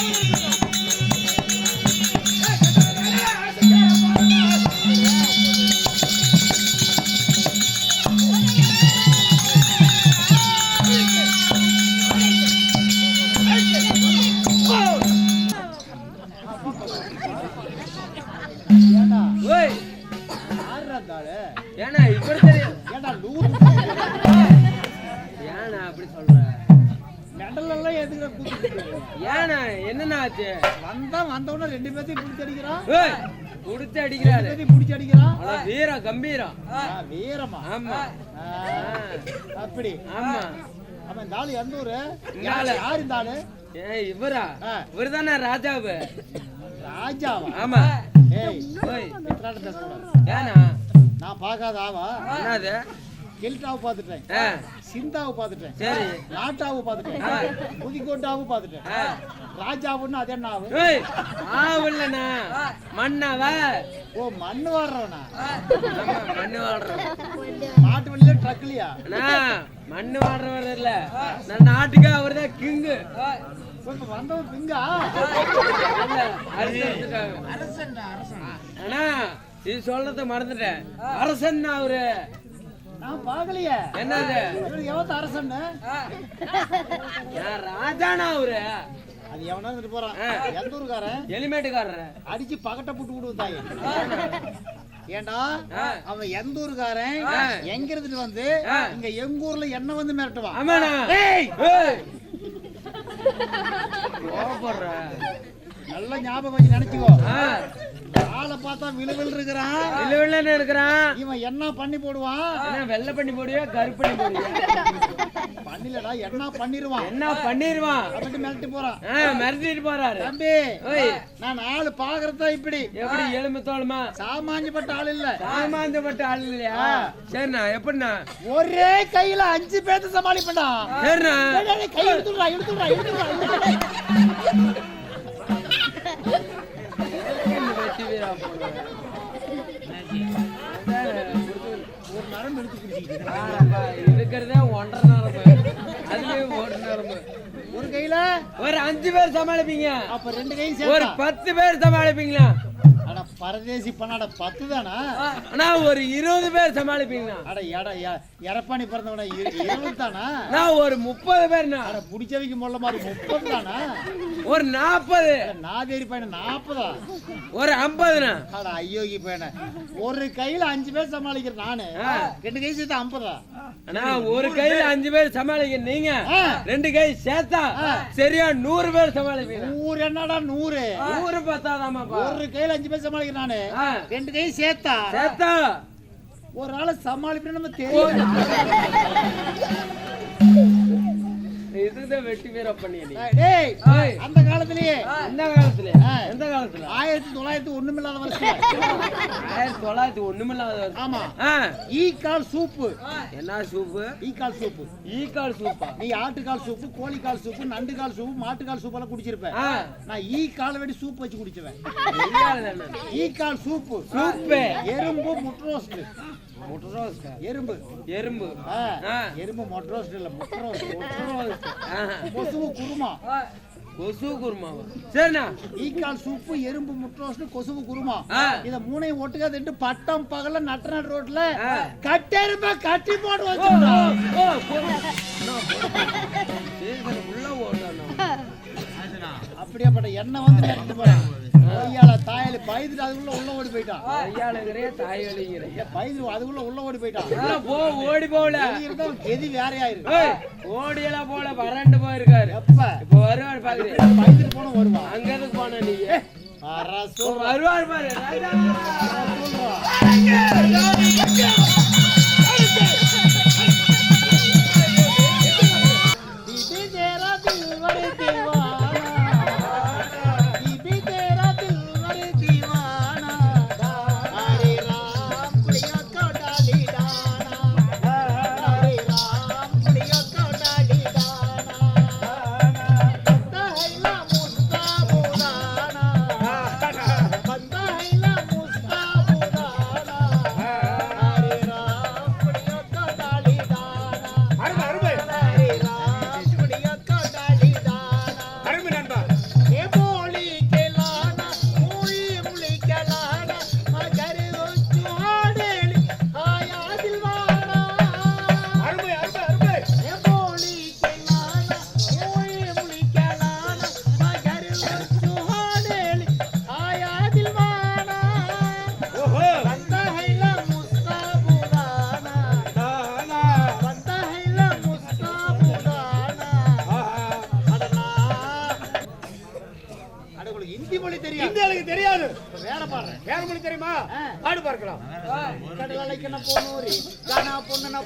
ஏண்டா வீரம் வீரமா. ஆமா. அப்படி. ஆமா. அவன் இந்த ஆளு எந்த ஊரு. யார் இந்த ஆளு? ஏய் இவரா. இவர்தானே ராஜாவு? ராஜாவா? ஆமா. ஏய் ஏன்னா? நான் பார்க்காத ஆவா? என்னது? கெல்டாவை பார்த்துட்டேன். சிந்தாவை பார்த்துட்டேன். சரி. நாட்டாவை பார்த்துட்டேன். புதிக்கோட்டாவை பார்த்துட்டேன். ராஜாவுன்னு அது ஓய் ஆவில்லண்ணா மண்ணாவா? ஓ மண்ணு வாடுறவனா? மண்ணு வாழ்றோம் நாட்டு வழியில ட்ரக்லியா அண்ணா மண்ணு வாழ்றவர் இல்ல. நான் நாட்டுக்கு அவர் தான் கிங்கு? இப்ப வந்தவன் பிங்கா அண்ணா இது சொல்றத மறந்துட்டேன். அரசன் அவரு? நான் பார்க்கலையே. என்னது? இவரு எவத்த அரசன்னு? நான் ராஜானா அவரு? அது எவனா இருந்துட்டு போறான். எந்த ஊருக்காரன்? எலிமேட்டுக்காரரு. அடிச்சு பகட்ட புட்டு விடுவோம் தாயே ஏண்டா. அவன் எந்த ஊருக்காரன். எங்க இருந்துட்டு வந்து. இங்க எங்க ஊர்ல என்ன வந்து மிரட்டுவான்! கோவப்படுற. நல்ல ஞாபகம் வச்சு நினைச்சுக்கோ. ஆளை பார்த்தா விழுவில் இருக்கிறான். இல்ல இல்லன்னு இருக்கிறான். இவன் என்ன பண்ணி போடுவான்? என்ன வெள்ளை பண்ணி போடுவியா கருப்பு பண்ணி போடுவியா? பண்ணிலடா என்ன பண்ணிடுவான் என்ன பண்ணிருவான்? அப்படின்ட்டு மிரட்டி போறான். மிரட்டிட்டு போறாரு. தம்பி நான் ஆளு பாக்குறதா இப்படி? எப்படி எலும்பு தோலுமா? சாமானியப்பட்ட ஆள் இல்ல. சாமாந்தப்பட்ட ஆள் இல்லையா? சரிண்ணா எப்படிண்ணா? ஒரே கையில அஞ்சு பேர்த்த சமாளிப்படா சரிண்ணா. கை எடுத்துடுறா எடுத்துடுறா எடுத்துடுறா. ஒரு நரம்பு எடுத்து குடிச்சிக்கிட்டு இருக்கிறதே ஒன்றரை நரம்பு அதுலயும் ஒரு கையில ஒரு அஞ்சு பேர் சமாளிப்பீங்க. அப்ப ரெண்டு கை ஒரு பத்து பேர் சமாளிப்பீங்களா? பரதேசி பண்ணாட பத்து தானா ஆனா ஒரு இருபது பேர் சமாளிப்பீங்களா அட எட எரப்பாணி பிறந்தவன இரு- இருபது தானா நான் ஒரு முப்பது பேர்னா அட புடிச்சவைக்கு முள்ள மாதிரி முப்பது தானா ஒரு நாற்பது நாதேரி பையன நாற்பதா ஒரு ஐம்பதுண்ணா. அட ஐயோகி பையன. ஒரு கையில அஞ்சு பேர் சமாளிக்கிறேன் நானு. ரெண்டு கை சேர்த்து ஐம்பதா? அண்ணா ஒரு கையில அஞ்சு பேர் சமாளிக்க நீங்க. ரெண்டு கை சேர்த்தா. சரியா நூறு பேர் சமாளிப்பீங்க. நூறு என்னடா நூறு? நூறு பத்தாதாமாப்பா. ஒரு கையில அஞ்சு பேர் சமாளிக்கிறேன் நானு. ரெண்டு கை சேர்த்தா? சேர்த்தா. ஒரு ஆளை சமாளிப்பேன்னு நம்ம தெரியும் இதுதான் வெட்டி வீர பண்ணி நீ டேய் ஏய். அந்த காலத்திலேயே எந்த காலத்துல. எந்த காலத்துல ஆயிரத்தி தொள்ளாயிரத்தி ஒண்ணுமில்லாத வருஷம் ஆயிரத்தி தொள்ளாயிரத்தி ஒண்ணுமில்லாத வருஷம். ஆமா. ஈ கால் சூப்பு என்ன சூப்பு ஈ கால் சூப்பு ஈக்கால் சூப்பா நீ ஆட்டுக்கால் சூப்பு கோழிக்கால் சூப்பு நண்டுக்கால் சூப்பு மாட்டுக்கால் சூப்பு எல்லாம் குடிச்சிருப்ப ஆ. நான் ஈ கால் வெடி சூப் வச்சு குடிச்சுவேன். ஈ கால் சூப்பு சூப்பு. எறும்பு முட்ரோஸ்ட் முட்ரோஸ்கா. எறும்பு. எறும்பு. எறும்பு மொட்ரோஸ்ட் இல்ல முட்ரோஸ்ட் முட்ரோஸ். ஆஹா. கொசுவு குருமா. கொசு குருமாவா சரிண்ணா. ஈ கால் சூப்பு எறும்பு முட்ரோஸ்ட் கொசுவு குருமா. இத மூணையும் ஒட்டுக்கா திட்டு பட்டம் பகல நட்ட நடு ரோட்ல ஆ. கட்டெருப்ப கட்டி போட்டு உள்ள ஓடுறா அப்படியாப்பட்ட எண்ணெய் வந்து கொய்யால தாயால பயந்துட்டு அதுக்குள்ள உள்ள ஓடி போயிட்டான் ஐயாளுங்கிறே தாய் வலிங்கிறே பயந்து அதுக்குள்ள உள்ள ஓடி போயிட்டான் போ ஓடி போகல. இருந்தா கெதி வேறையா இருக்கு ஓடியெல்லாம் போல வறண்டு போயிருக்காரு. எப்ப? இப்ப வருவார் பாக்குறேன் பயந்துட்டு போன வருவான் அங்க எதுக்கு போன நீ. வருவார் பாரு. பார்க்கலாம். கடல் அலைக்கன போனூரே கானா பொண்ணுன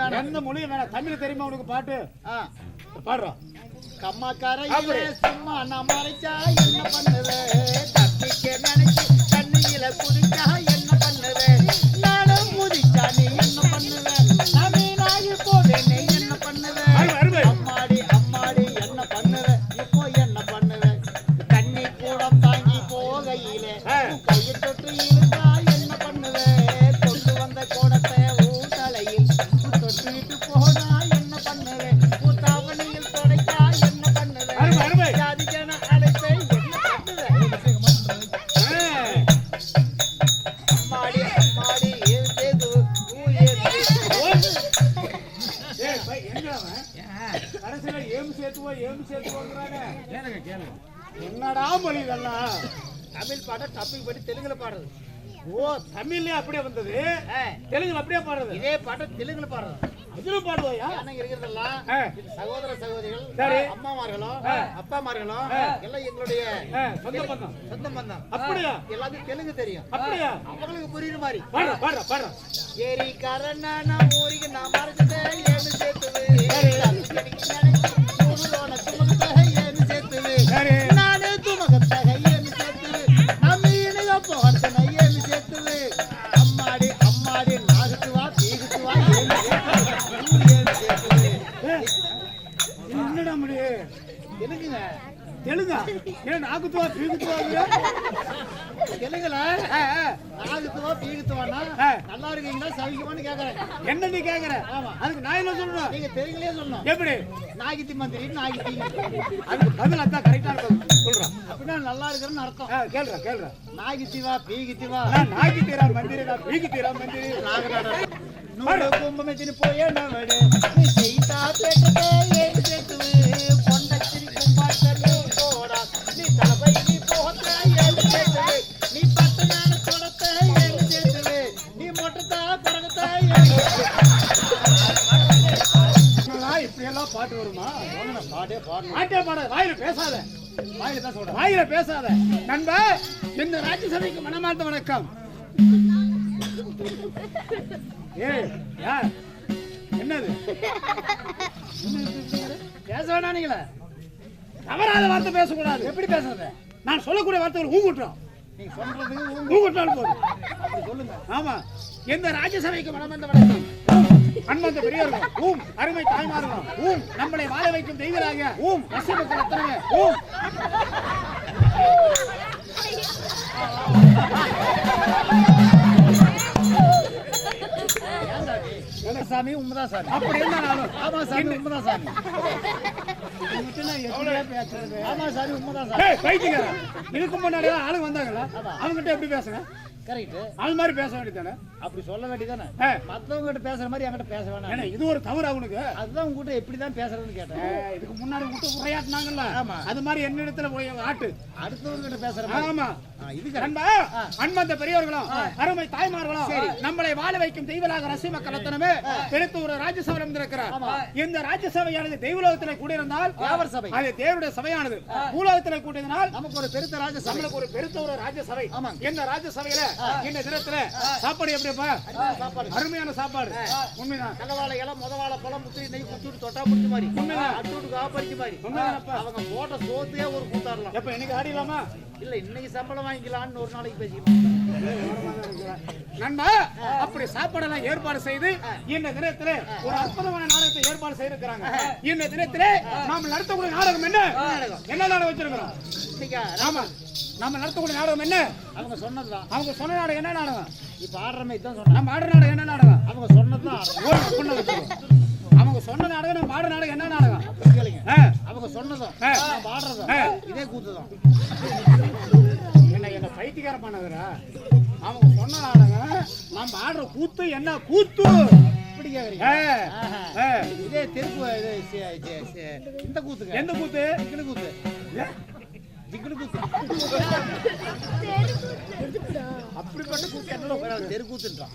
வேணாம். எந்த மொழியும் வேணாம். தமிழ் தெரியுமா உனக்கு பாட்டு. பாடுறோம் கம்மா கரையிலே சும்மா நான் மறைச்சா என்ன பண்ணுவே? தப்பிக்க நினைச்சு தண்ணியில குதிச்சா கடைசியில ஏம் சேர்த்துவோ ஏம் சேர்த்துவோங்கிறானே என்னடா மொழி இதெல்லாம்? தமிழ் பாட டப்பிங் பண்ணி தெலுங்குல பாடுறது. ஓ தமிழ்லயே அப்படியே வந்தது? தெலுங்குல அப்படியே பாடுறது? இதே பாட்டை தெலுங்குல பாடுறது. அதுல பாடுவாயா? அண்ணங்க இருக்கிறதெல்லாம். சகோதர சகோதரிகள் சரி. அப்பாமார்களும் ஆ. எல்லாம் எங்களுடைய சொந்த பந்தம். சொந்த பந்தம். அப்படியா? எல்லாத்துக்கும் தெலுங்கு தெரியும். அப்படியா? அவங்களுக்கு புரியுற மாதிரி. பாடுற பாடுற பாடுற. ஏரி கரணா ஊருக்கு நான் மறைச்சிட்டேன் ஏன்னு சேர்த்துது. என்னடா தெலுங்குங்க தெலுங்கா? ஏன் நாக்குத்துவா பீக்குத்துவாங்க? தெலுங்குல? நாகுத்துவா பீகுத்துவானா. நல்லா இருக்கீங்களா? சவிக்குமான்னு கேக்குறேன். என்ன நீ கேக்குற? ஆமா. அதுக்கு நான் என்ன சொல்லணும்? நீங்க தெலுங்குலயே சொல்லணும். எப்படி? நாகித்தி மந்திரி நாகித்தி. அதுக்கு பதில் அதான் கரெக்டான பதில் சொல்றான் அப்படின்னா நல்லா இருக்கிறேன்னு அர்த்தம். ஆ, கேளுடா கேளுடா நாகித்திவா பீகித்திவா? நான் நாக்கி தீரா மந்திரி. நான் பீக்கி தீரா மந்திரி நூறு கும்பமெத்தினு போயே நவடு நீ செய்தா பேட்டதே நீ தலபை நீ போகத்த நீ பட்ட ஞான தொடத்த நீ இப்படி எல்லாம் பாட்டு வருமா பாடே பாடணும் பாட்டே பாட வாயில பேசாத. வாயில தான் சொல்றேன் வாயில பேசாத. நண்பா இந்த ராஜ்யசபைக்கு மனமார்ந்த வணக்கம். ஏய் யார்? என்னது? பேச வேணாம் நீங்களே. தவறாத வார்த்தை பேசக்கூடாது. எப்படி பேசுறது? நான் சொல்லக்கூடிய வார்த்தைகள் ஊங்குட்டோம். நீங்க சொல்றது ஊங்குட்டாலும் போதும் அப்படி சொல்லுங்க. ஆமா. எந்த ராஜ்யசபைக்கு மனமார்ந்த வணக்கம் அன்பந்த பெரியவர்கள் ஊம். அருமை தாய்மார்கள் ஊம். நம்மளை வாழ வைக்கும் தெய்வராக ஊம். ரசிகர்கள் அத்தனை ஊம். என்ன சாமி உண்மைதான் சாமி. அப்படி இருந்தாலும் ஆமா சாமி உண்மைதான் சாமி. ஆமா சாமி உண்மைதான் சாமி. இதுக்கு முன்னாடி ஆளுங்க வந்தாங்களா? அவங்ககிட்ட எப்படி பேசுங்க கரெக்ட் அது மாதிரி பேச வேண்டியதானே அப்படி சொல்ல வேண்டியதானே மத்தவங்க கிட்ட பேசுற மாதிரி என்கிட்ட பேச வேணாம். இது ஒரு தவறு அவனுக்கு அதுதான் உங்ககிட்ட எப்படி தான் பேசுறதுன்னு கேட்டேன். இதுக்கு முன்னாடி விட்டு உரையாட்டினாங்கல்ல? ஆமா. அது மாதிரி என்னிடத்துல உரைய ஆட்டு? அடுத்தவங்க கிட்ட பேசுற ஆமா. அன்பா அன்பந்த பெரியவர்களும் அருமை தாய்மார்களும் நம்மளை வாழ வைக்கும் தெய்வலாக ரசி மக்கள் அத்தனமே எடுத்து ஒரு ராஜ்யசபை இருக்கிறார் இந்த ராஜ்யசபையானது தெய்வலோகத்தில் கூடியிருந்தால் தேவர் சபை? அது தேவருடைய சபையானது. பூலோகத்தில் கூட்டியதனால் நமக்கு ஒரு பெருத்த ராஜ நம்மளுக்கு ஒரு பெருத்த ஒரு ராஜ்யசபை. இந்த ராஜ்யசபையில இந்த தினத்துல சாப்பாடு எப்படிப்பா சாப்பாடு. அருமையான சாப்பாடு. உண்மைதான். கலவாழை இலை முதவாழை பழம் முத்திரி நெய் குத்துட்டு தொட்டா பிடிச்ச மாதிரி. உண்மைதான். அட்டுட்டு காப்படிச்ச மாதிரி. அவங்க போட்ட சோத்தையே ஒரு கூத்தாடலாம். எப்ப இன்னைக்கு ஆடிடலாமா? இல்ல இன்னைக்கு சம்பளம் வாங்கிக்கலாம்னு ஒரு நாளைக்கு பேசிக்கலாம் நண்பா அப்படி சாப்பாடெல்லாம் ஏற்பாடு செய்து இந்த தினத்துல ஒரு அற்புதமான நாடகத்தை ஏற்பாடு செய்திருக்கிறாங்க. இந்த தினத்திலே நாம் நடத்தக்கூடிய நாடகம் என்ன? என்ன நாடகம் வச்சிருக்கிறோம்? ஆமா. நாம நடத்தக்கூடிய நாடகம் என்ன? அவங்க சொன்னதுதான். அவங்க சொன்ன நாடகம் என்ன நாடகம்? இப்ப ஆடுற மாதிரி தான் சொன்னாங்க. நம்ம ஆடுற நாடகம் என்ன நாடகம்? அவங்க சொன்னதுதான். ஆடுறோம். பொண்ணை வச்சுக்கோ. அவங்க சொன்ன நாடகம் நம்ம ஆடுற நாடகம் என்ன நாடகம்? அவங்க சொன்னதும் ஆ. இதே கூத்துதான். பைத்தியக்கார பண்ணதுரா அவங்க சொன்ன நாடகம் நம்ம ஆடுற கூத்து என்ன? கூத்து! இப்படி கேக்குறீங்க. இதே தெருக்கு இது இந்த கூத்துங்க எந்த கூத்து? ஜிக்கிடு கூத்து. ஏ, ஜிக்கிடு கூத்து. அப்படிப்பட்ட கூத்து என்னோட தெரு கூத்துன்றான்.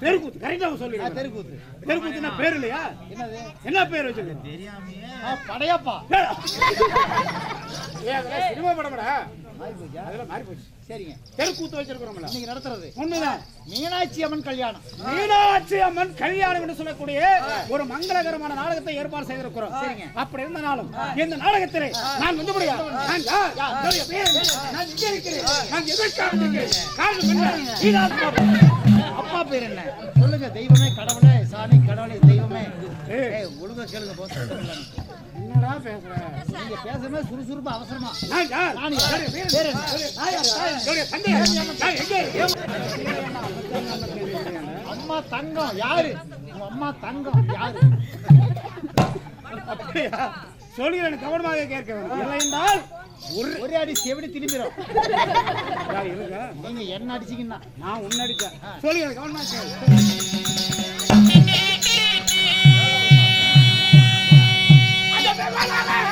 தெருக்கூத்து கரெக்டா சொல்லி தெரு கூத்து. தெருக்கூத்துனா பேர் இல்லையா? என்னது? என்ன பேர் வச்சிருக்க ஆ, படையப்பா. சினிமா படம்டா? அதெல்லாம் மாறி போச்சு சரிங்க. தெருக்கூத்து வச்சிருக்கிறோம்ல. இன்னைக்கு நடத்துறது. உண்மைதான். மீனாட்சி அம்மன் கல்யாணம். மீனாட்சி அம்மன் கல்யாணம் என்று சொல்லக்கூடிய ஒரு மங்களகரமான நாடகத்தை ஏற்பாடு செய்திருக்கிறோம். சரிங்க. அப்படி இருந்தாலும் இந்த நாடகத்திலே நான் வந்து முடியா நான் யார்? நான் எங்கே இருக்கிறேன். நான் எதற்காக இருக்கிறேன் காரணம் என்ன? நீதான் அப்பா பேர். என்ன? சொல்லுங்க தெய்வமே கடவுளே சாமி கடவுளே தெய்வமே. ஒழுங்கா கேளுங்க போஸ் என்னடா பேசுற நீங்க பேசுறமே சுறுசுறுப்பு அவசரமா? அம்மா தங்கம் யாரு? அம்மா தங்கம் யாரு? அப்படியா? சொல்கிறேன் கவனமாக கேட்க வேண்டும் இல்லை என்றால் ஒரு ஒரே அடி செவிடி திரும்பிடும். நீங்க என்ன அடிச்சீங்கன்னா? நான் உன்னடிச்சேன் சொல்லுங்க கவனமாக la la la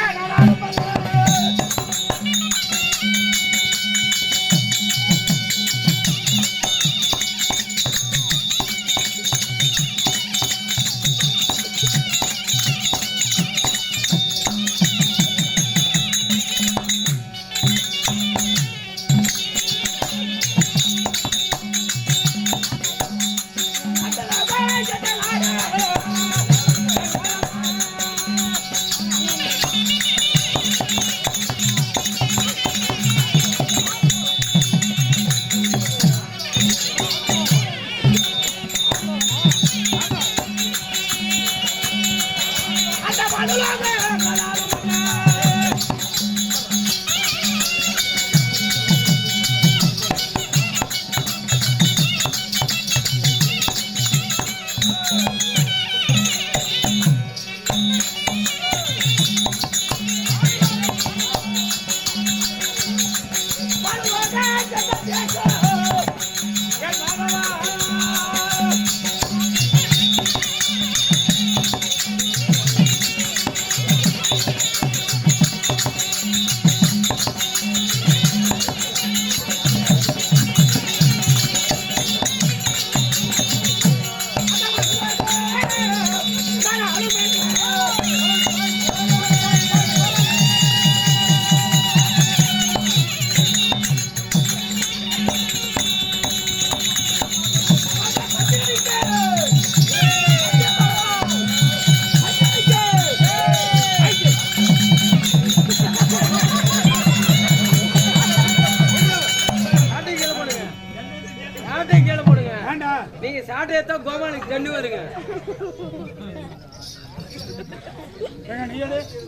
கண்டு வருங்க.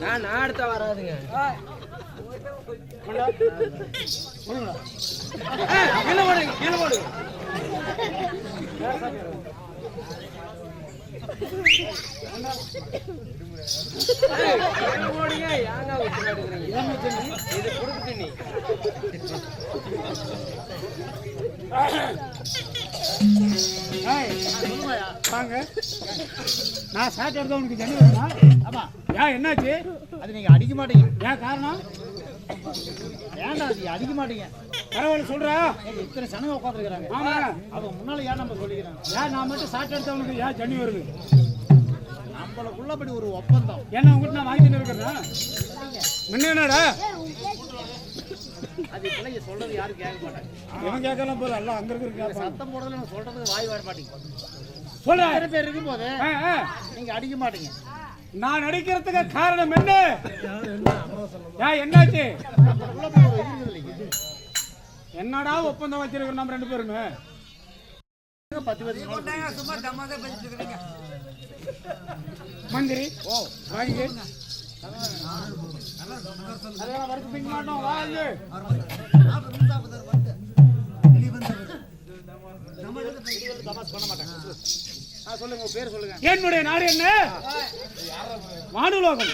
நான் அடுத்த வராதுங்க. கீழே போடுங்க கீழே போடுங்க ஏங்க இது வாங்க. நான் சாட்டை எடுத்தா உனக்கு ஜன்னி வருமா ஆமா. ஏன் என்னாச்சு? அது நீங்க அடிக்க மாட்டீங்க. ஏன் காரணம்? வேண்டாம் அது அடிக்க மாட்டீங்க. பரவாயில்ல சொல்றா. ஏங்க, இத்தனை சனங்க உட்காந்துருக்காங்க ஆமா. அவங்க முன்னால ஏன் நம்ம சொல்லிக்கிறாங்க? ஏன் நான் மட்டும் சாட்டை எடுத்தவனுக்கு ஏன் ஜன்னி வருது? நம்மளுக்குள்ளபடி ஒரு ஒப்பந்தம். என்ன உங்ககிட்ட நான் வாங்கிட்டு இருக்கிறேன்னா முன்ன என்னடா? அது பிள்ளைங்க சொல்றது யாரும் கேட்க மாட்டாங்க. இவன் கேட்கலாம் போல? எல்லாம் அங்க இருக்கிற சத்தம் போடுறதுல நான் சொல்றதுக்கு வாய் வர மாட்டீங்க. சொல்றேன் எத்தனை பேர் இருக்கும் போது ஆ, ஆ. நீங்க அடிக்க மாட்டீங்க. நான் நடிக்கிறதுக்கு காரணம் என்ன? ஏன் என்னாச்சு? என்னடா ஒப்பந்தம் வச்சிருக்கிறோம் நம்ம ரெண்டு பேருமே? மந்திரி ஓ வாங்க. என்னுடைய நாடு என்ன? வானுலோகம்.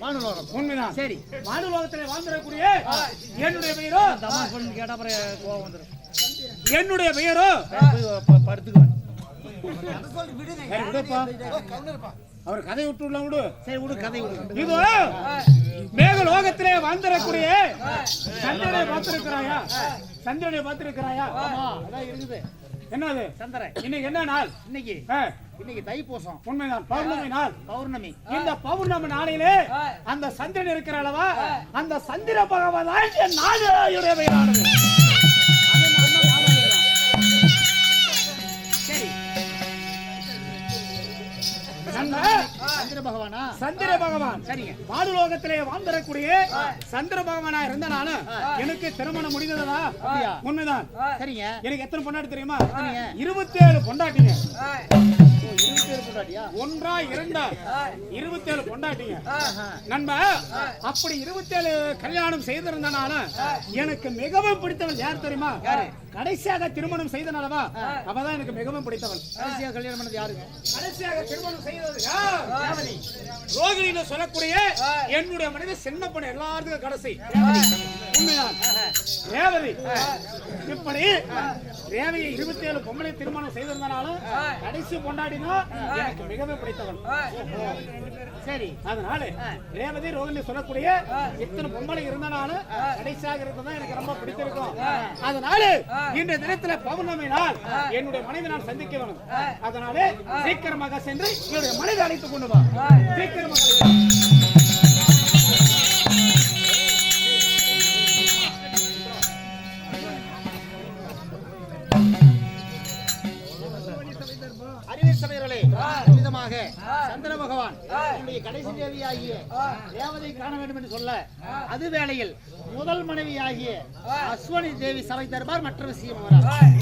வானுலோகம் உண்மைதான். சரி. வானுலோகத்திலே வாழ்ந்திடக்கூடிய என்னுடைய பெயரோ? தமாஸ் பண்ணி கேட்டா அப்புறம் கோவம் வந்துடும் என்னுடைய பெயரோ படுத்துக்குவேன் விடுப்பா அவர் கதை விட்டு விடலாம் விடு. சரி விடு கதை விடு. இது மேக லோகத்திலே வாழ்ந்திடக்கூடிய சந்திரனை பார்த்திருக்கிறாயா? சந்திரனை பார்த்திருக்கிறாயா? ஆமா அதான் இருக்குது. என்னது? சந்திரன். இன்னைக்கு என்ன நாள்? இன்னைக்கு. இன்னைக்கு தைப்பூசம். உண்மைதான் பௌர்ணமி நாள். பௌர்ணமி. இந்த பௌர்ணமி நாளிலே அந்த சந்திரன் இருக்கிற அளவா அந்த சந்திர பகவான் தான் சந்திர பகவானா? சந்திர பகவான். சரிங்க. பாலுலோகத்திலே வாழ்ந்திடக்கூடிய சந்திர பகவானா இருந்தனால எனக்கு திருமணம் முடிந்ததா? உண்மைதான். சரிங்க. எனக்கு எத்தனை பொண்டாட்டி தெரியுமா. இருபத்தி ஏழு பொண்டாட்டிங்க. ஒன்றா இரண்டா? இருபத்தி ஏழு பொண்டாட்டிங்க. நண்பா அப்படி இருபத்தி ஏழு கல்யாணம் செய்திருந்தனால எனக்கு மிகவும் பிடித்தவள் யார் தெரியுமா? கடைசியாக திருமணம் செய்தனாலவா அவதான் எனக்கு மிகவும் பிடித்தவள். கடைசியா கல்யாணம் பண்ணது யாருங்க கடைசியாக திருமணம் செய்தது? ரோகிணின்னு சொல்லக்கூடிய என்னுடைய மனைவி சின்ன பொண்ணு எல்லாத்துக்கும் கடைசி. ரேவதி. இப்படி ரேவதி இருபத்தி ஏழு பொம்பளை திருமணம் செய்திருந்தனாலும் கடைசி கொண்டாடினா எனக்கு மிகவும் பிடித்தவன் சரி அதனால ரேவதி ரோகிணி சொல்லக்கூடிய இத்தனை பொம்பளை இருந்தனாலும் கடைசியாக இருந்ததான் எனக்கு ரொம்ப பிடித்திருக்கும். அதனால இன்றைய தினத்துல பௌர்ணமி நாள் என்னுடைய மனைவி நான் சந்திக்க வேணும். அதனால சீக்கிரமாக சென்று என்னுடைய மனைவி அழைத்துக் கொண்டு வா. சீக்கிரமாக சந்திர பகவான் என்னுடைய கடைசி தேவியாகிய தேவதை காண வேண்டும் என்று சொல்ல அது வேளையில் முதல் மனைவி ஆகிய அஸ்வனி தேவி சபை தருமார் மற்ற விஷயம் வராது